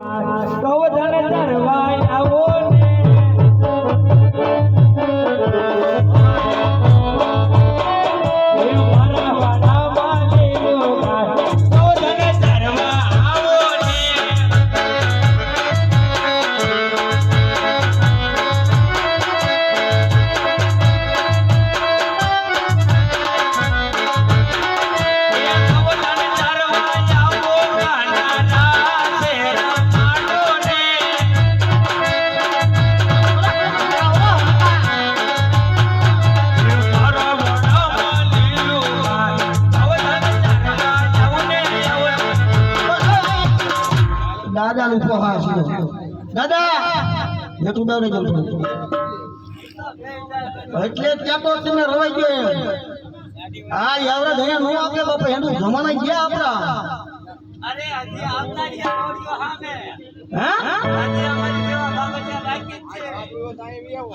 ગૌધન ચરવાય દાદા નું છે. દાદા! હેઠું દાડે જવું એટલે જ તો તમે રવાઈ ગયો હા યાવરા ધણિયા નો આપે બાપા એનું જમાના ગયા આપડા અરે હજી આવતા રહ્યા હા સામે. હા? અમારી જેવા છે.